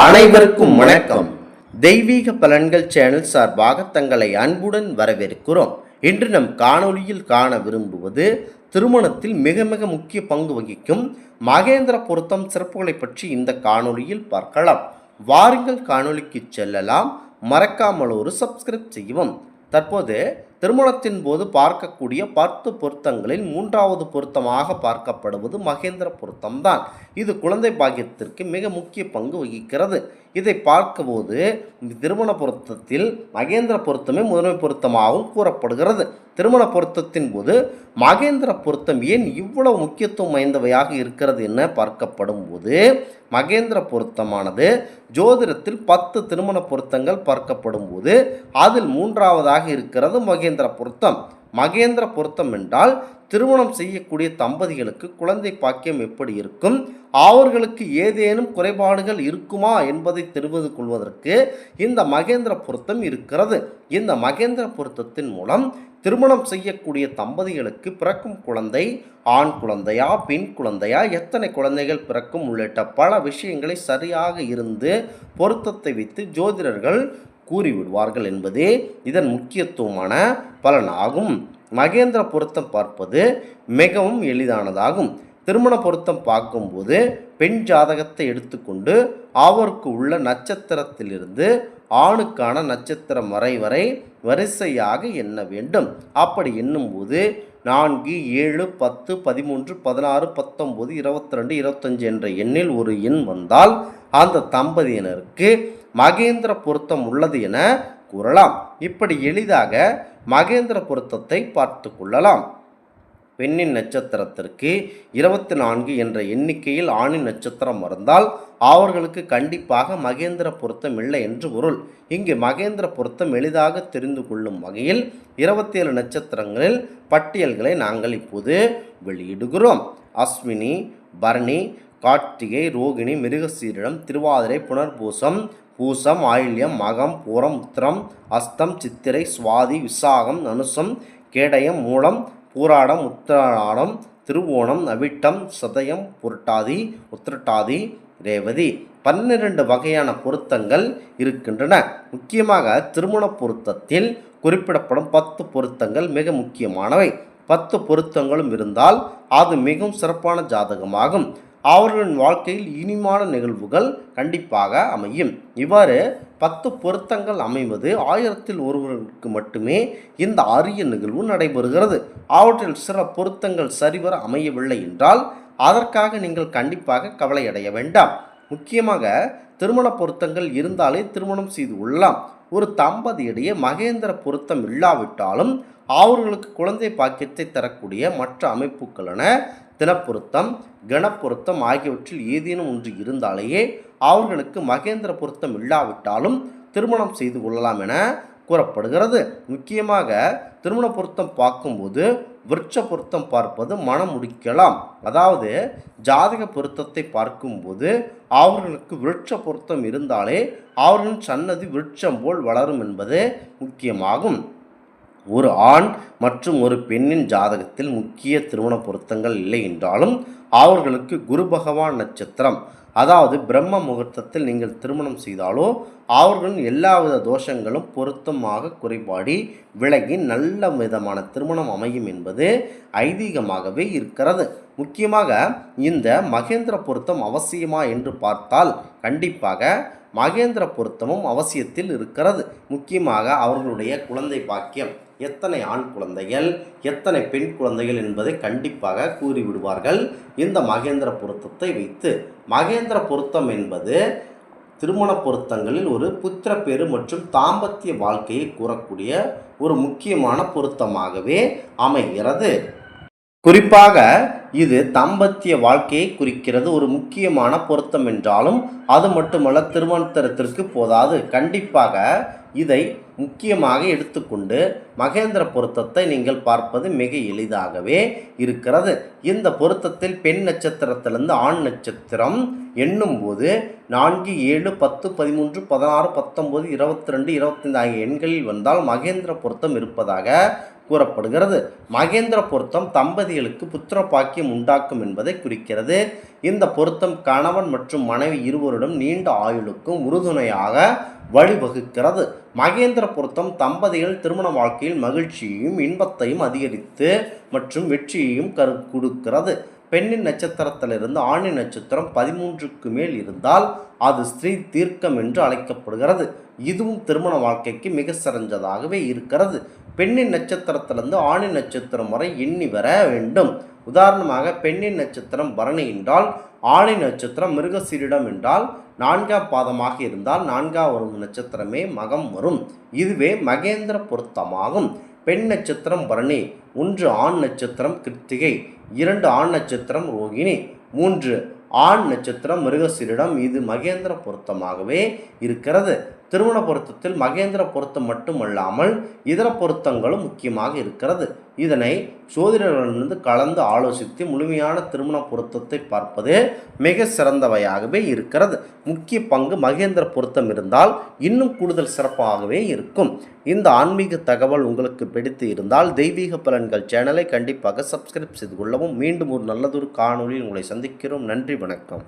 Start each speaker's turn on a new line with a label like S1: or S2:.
S1: அனைவருக்கும் வணக்கம். தெய்வீக பலன்கள் சேனல் சார்பாக தங்களை அன்புடன் வரவேற்கிறோம். இன்று நம் காணொளியில் காண விரும்புவது திருமணத்தில் மிக மிக முக்கிய பங்கு வகிக்கும் மகேந்திர பொருத்தம் சிறப்புகளை பற்றி இந்த காணொளியில் பார்க்கலாம். வாருங்கள் காணொளிக்கு செல்லலாம். மறக்காமல் ஒரு சப்ஸ்கிரைப் செய்யவும். தற்போது திருமணத்தின் போது பார்க்கக்கூடிய பத்து பொருத்தங்களில் மூன்றாவது பொருத்தமாக பார்க்கப்படுவது மகேந்திர பொருத்தம்தான். இது குழந்தை பாக்கியத்திற்கு மிக முக்கிய பங்கு வகிக்கிறது. இதை பார்க்கும்போது திருமண பொருத்தத்தில் மகேந்திர பொருத்தமே முதன்மை பொருத்தமாகவும் கூறப்படுகிறது. திருமண பொருத்தத்தின் போது மகேந்திர பொருத்தம் ஏன் இவ்வளவு முக்கியத்துவம் வாய்ந்தவையாக இருக்கிறது என பார்க்கப்படும் போது மகேந்திர பொருத்தமானது ஜோதிடத்தில் பத்து திருமண பொருத்தங்கள் பார்க்கப்படும் போது அதில் மூன்றாவதாக இருக்கிறது மகேந்திர பொருத்தம். மகேந்திர பொருத்தம் என்றால் திருமணம் செய்யக்கூடிய தம்பதிகளுக்கு குழந்தை பாக்கியம் எப்படி இருக்கும்? அவர்களுக்கு ஏதேனும் குறைபாடுகள் இருக்குமா என்பதை தெரிந்து கொள்வதற்கு இந்த மகேந்திர பொருத்தம் இருக்கிறது. இந்த மகேந்திர பொருத்தத்தின் மூலம் திருமணம் செய்யக்கூடிய தம்பதிகளுக்கு பிறக்கும் குழந்தை ஆண் குழந்தையா பெண் குழந்தையா எத்தனை குழந்தைகள் பிறக்கும் உள்ளிட்ட பல விஷயங்களை சரியாக இருந்து பொருத்தத்தை வைத்து ஜோதிடர்கள் கூறிவிடுவார்கள் என்பதே இதன் முக்கியத்துவமான பலனாகும். மகேந்திர பொருத்தம் பார்ப்பது மிகவும் எளிதானதாகும். திருமண பொருத்தம் பார்க்கும்போது பெண் ஜாதகத்தை எடுத்துக்கொண்டு அவருக்கு உள்ள நட்சத்திரத்திலிருந்து ஆணுக்கான நட்சத்திரம் வரை வரை வரிசையாக எண்ண வேண்டும். அப்படி எண்ணும்போது நான்கு ஏழு பத்து பதிமூன்று பதினாறு பத்தொம்போது இருபத்தி ரெண்டு இருபத்தஞ்சு என்ற எண்ணில் ஒரு எண் வந்தால் அந்த தம்பதியினருக்கு மகேந்திர பொருத்தம் உள்ளது என கூறலாம். இப்படி எளிதாக மகேந்திர பொருத்தத்தை பார்த்து கொள்ளலாம். பெண்ணின் நட்சத்திரத்திற்கு இருபத்தி நான்கு என்ற எண்ணிக்கையில் ஆணின் நட்சத்திரம் இருந்தால் அவர்களுக்கு கண்டிப்பாக மகேந்திர பொருத்தம் இல்லை என்று பொருள். இங்கு மகேந்திர பொருத்தம் எளிதாக தெரிந்து கொள்ளும் வகையில் இருபத்தேழு நட்சத்திரங்களில் பட்டியல்களை நாங்கள் இப்போது வெளியிடுகிறோம். அஸ்வினி பரணி கார்த்திகை ரோகிணி மிருகசீரிடம் திருவாதிரை புனர்பூசம் பூசம் ஆயில்யம் மகம் பூரம் உத்திரம் அஸ்தம் சித்திரை சுவாதி விசாகம் அனுசம் கேடயம் மூலம் பூராடம் உத்திராடம் திருவோணம் அவிட்டம் சதயம் புரட்டாதி உத்திரட்டாதி ரேவதி. பன்னிரண்டு வகையான பொருத்தங்கள் இருக்கின்றன. முக்கியமாக திருமண பொருத்தத்தில் குறிப்பிடப்படும் பத்து பொருத்தங்கள் மிக முக்கியமானவை. பத்து பொருத்தங்களும் இருந்தால் அது மிகவும் சிறப்பான ஜாதகமாகும். அவர்களின் வாழ்க்கையில் இனிமான நிகழ்வுகள் கண்டிப்பாக அமையும். இவ்வாறு பத்து பொருத்தங்கள் அமைவது ஆயிரத்தில் ஒருவருக்கு மட்டுமே இந்த அரிய நிகழ்வு நடைபெறுகிறது. அவற்றில் சில பொருத்தங்கள் சரிவர அமையவில்லை என்றால் அதற்காக நீங்கள் கண்டிப்பாக கவலையடைய வேண்டாம். முக்கியமாக திருமண பொருத்தங்கள் இருந்தாலே திருமணம் செய்து கொள்ளலாம். ஒரு தம்பதியிடையே மகேந்திர பொருத்தம் இல்லாவிட்டாலும் அவர்களுக்கு குழந்தை பாக்கியத்தை தரக்கூடிய மற்ற அமைப்புகளென தினப்பொருத்தம் கணப்பொருத்தம் ஆகியவற்றில் ஏதேனும் ஒன்று இருந்தாலேயே அவர்களுக்கு மகேந்திர பொருத்தம் இல்லாவிட்டாலும் திருமணம் செய்து கொள்ளலாம் என கூறப்படுகிறது. முக்கியமாக திருமண பொருத்தம் பார்க்கும்போது விருட்ச பொருத்தம் பார்ப்பது மனம் முடிக்கலாம். அதாவது ஜாதக பொருத்தத்தை பார்க்கும்போது அவர்களுக்கு விருட்ச பொருத்தம் இருந்தாலே அவர்களின் சன்னதி விருட்சம் போல் வளரும் என்பது முக்கியமாகும். ஒரு ஆண் மற்றும் ஒரு பெண்ணின் ஜாதகத்தில் முக்கிய திருமண பொருத்தங்கள் இல்லை என்றாலும் அவர்களுக்கு குரு பகவான் நட்சத்திரம். அதாவது பிரம்ம முகூர்த்தத்தில் நீங்கள் திருமணம் செய்தாலோ அவர்களின் எல்லாவித தோஷங்களும் பொருத்தமாக குறைபாடி விலகி நல்ல விதமான திருமணம் அமையும் என்பது ஐதீகமாகவே இருக்கிறது. முக்கியமாக இந்த மகேந்திர பொருத்தம் அவசியமா என்று பார்த்தால் கண்டிப்பாக மகேந்திர பொருத்தமும் அவசியத்தில் இருக்கிறது. முக்கியமாக அவர்களுடைய குழந்தை பாக்கியம். எத்தனை ஆண் குழந்தைகள் எத்தனை பெண் குழந்தைகள் என்பதை கண்டிப்பாக கூறிவிடுவார்கள். இந்த மகேந்திர பொருத்தத்தை வைத்து மகேந்திர பொருத்தம் என்பது திருமண பொருத்தங்களில் ஒரு புத்திரப்பேறு மற்றும் தாம்பத்திய வாழ்க்கையை கூறக்கூடிய ஒரு முக்கியமான பொருத்தமாகவே அமைகிறது. குறிப்பாக இது தம்பத்திய வாழ்க்கையை குறிக்கிறது. ஒரு முக்கியமான பொருத்தம் என்றாலும் அது மட்டுமல்ல திருமணத்திற்கு போதாது. கண்டிப்பாக இதை முக்கியமாக எடுத்துக்கொண்டு மகேந்திர பொருத்தத்தை நீங்கள் பார்ப்பது மிக எளிதாகவே இருக்கிறது. இந்த பொருத்தத்தில் பெண் நட்சத்திரத்திலிருந்து ஆண் நட்சத்திரம் எண்ணும்போது நான்கு ஏழு பத்து பதிமூன்று பதினாறு பத்தொம்போது இருபத்தி ரெண்டு இருபத்தைந்து ஆகிய எண்களில் வந்தால் மகேந்திர பொருத்தம் இருப்பதாக கூறப்படுகிறது. மகேந்திர பொருத்தம் தம்பதிகளுக்கு புத்திர பாக்கியம் உண்டாக்கும் என்பதை குறிக்கிறது. இந்த பொருத்தம் கணவன் மற்றும் மனைவி இருவரிடம் நீண்ட ஆயுளுக்கும் உறுதுணையாக வழிவகுக்கிறது. மகேந்திர பொருத்தம் தம்பதிகள் திருமண வாழ்க்கையில் மகிழ்ச்சியையும் இன்பத்தையும் அதிகரித்து மற்றும் வெற்றியையும் கரு கொடுக்கிறது. பெண்ணின் நட்சத்திரத்திலிருந்து ஆணின் நட்சத்திரம் பதிமூன்றுக்கு மேல் இருந்தால் அது ஸ்திரீ தீர்க்கம் என்று அழைக்கப்படுகிறது. இதுவும் திருமண வாழ்க்கைக்கு மிக சிறந்ததாகவே இருக்கிறது. பெண்ணின் நட்சத்திரத்திலிருந்து ஆணின் நட்சத்திரம் வரை எண்ணி வர வேண்டும். உதாரணமாக பெண்ணின் நட்சத்திரம் பரணி என்றால் ஆணின் நட்சத்திரம் மிருகசீரிடம் என்றால் நான்காம் பாதமாக இருந்தால் நான்காம் வரும் நட்சத்திரமே மகம் வரும். இதுவே மகேந்திர பொருத்தமாகும். பெண் நட்சத்திரம் பரணி ஒன்று ஆண் நட்சத்திரம் கிருத்திகை இரண்டு ஆண் நட்சத்திரம் ரோகிணி மூன்று ஆண் நட்சத்திரம் மிருகசீரிடம் இது மகேந்திர பொருத்தமாகவே இருக்கிறது. திருமண பொருத்தத்தில் மகேந்திர பொருத்தம் மட்டுமல்லாமல் இதர பொருத்தங்களும் முக்கியமாக இருக்கிறது. இதனை சோதிடர்களிலிருந்து கலந்து ஆலோசித்து முழுமையான திருமண பொருத்தத்தை பார்ப்பது மிக சிறந்தவையாகவே இருக்கிறது. முக்கிய பங்கு மகேந்திர பொருத்தம் இருந்தால் இன்னும் கூடுதல் சிறப்பாகவே இருக்கும். இந்த ஆன்மீக தகவல் உங்களுக்கு பிடித்து இருந்தால் தெய்வீக பலன்கள் சேனலை கண்டிப்பாக சப்ஸ்கிரைப் செய்து கொள்ளவும். மீண்டும் ஒரு நல்லதொரு காணொலியில் உங்களை சந்திக்கிறோம். நன்றி வணக்கம்.